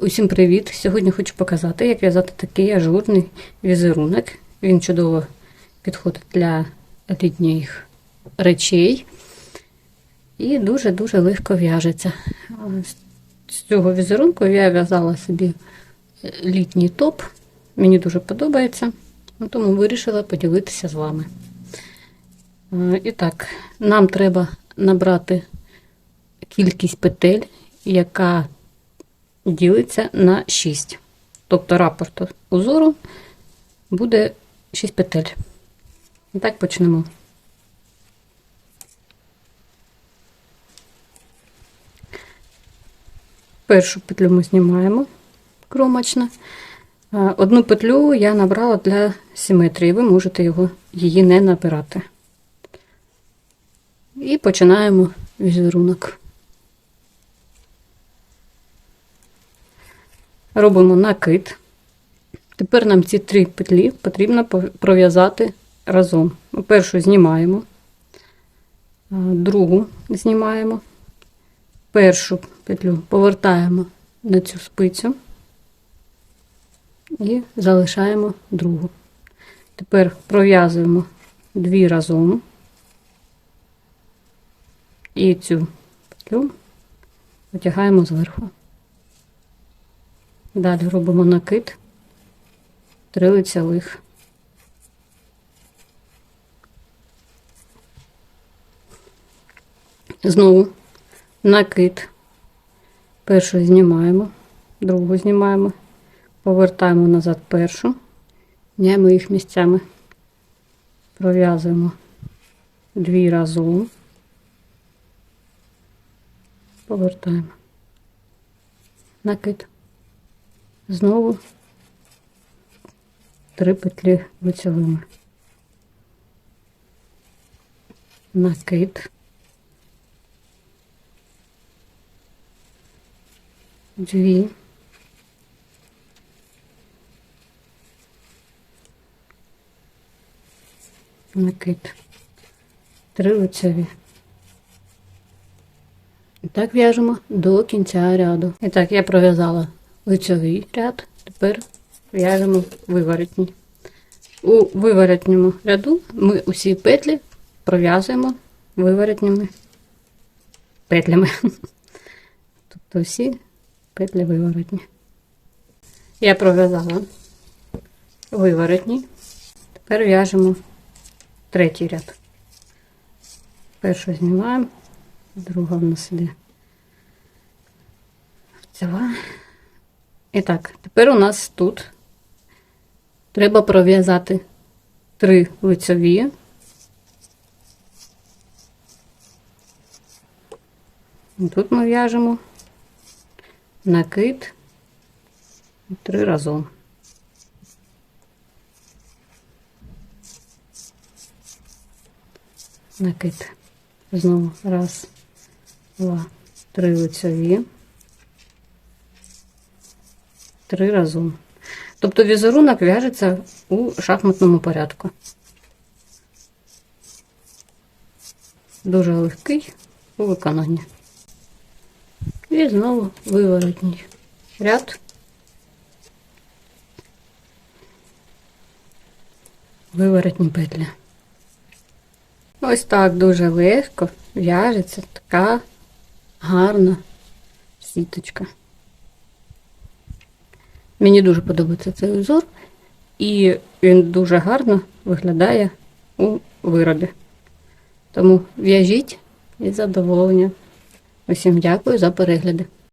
Усім привіт! Сьогодні хочу показати, як в'язати такий ажурний візерунок. Він чудово підходить для літніх речей і дуже-дуже легко в'яжеться. З цього візерунку я в'язала собі літній топ. Мені дуже подобається, тому вирішила поділитися з вами. Е, І так, нам треба набрати кількість петель, яка ділиться на 6. Тобто рапорт узору буде 6 петель. І так почнемо. Першу петлю ми знімаємо кромочно. Одну петлю я набрала для симетрії, ви можете його, її не набирати. І починаємо візерунок. Робимо накид. Тепер нам ці три петлі потрібно пров'язати разом. Першу знімаємо, другу знімаємо, першу петлю повертаємо на цю спицю і залишаємо другу. Тепер пров'язуємо дві разом і цю петлю витягаємо зверху. Далі робимо накид, три лицевих. Знову накид. Першу знімаємо, другу знімаємо, повертаємо назад першу, міняємо їх місцями, пров'язуємо дві разом, повертаємо. Накид. Знову три петлі лицевими. Накид. Дві. Накид. Три лицеві. І так в'яжемо до кінця ряду. І так, я пров'язала лицьовий ряд, тепер в'яжемо виворотні. У виворотньому ряду ми усі петлі пров'язуємо виворотніми петлями. Тобто всі петлі виворотні. Я пров'язала виворотні, тепер в'яжемо третій ряд. Першу знімаємо, друга в нас іде ціла. І так, тепер у нас тут треба пров'язати три лицеві. Тут ми в'яжемо накид три разом. Накид. Знову раз, два, три лицеві. Три разом. Тобто візерунок в'яжеться у шахматному порядку. Дуже легкий у виконанні. І знову виворотній ряд. Виворотні петлі. Ось так дуже легко в'яжеться така гарна сіточка. Мені дуже подобається цей узор, і він дуже гарно виглядає у виробі. Тому в'яжіть із задоволенням. Усім дякую за перегляди.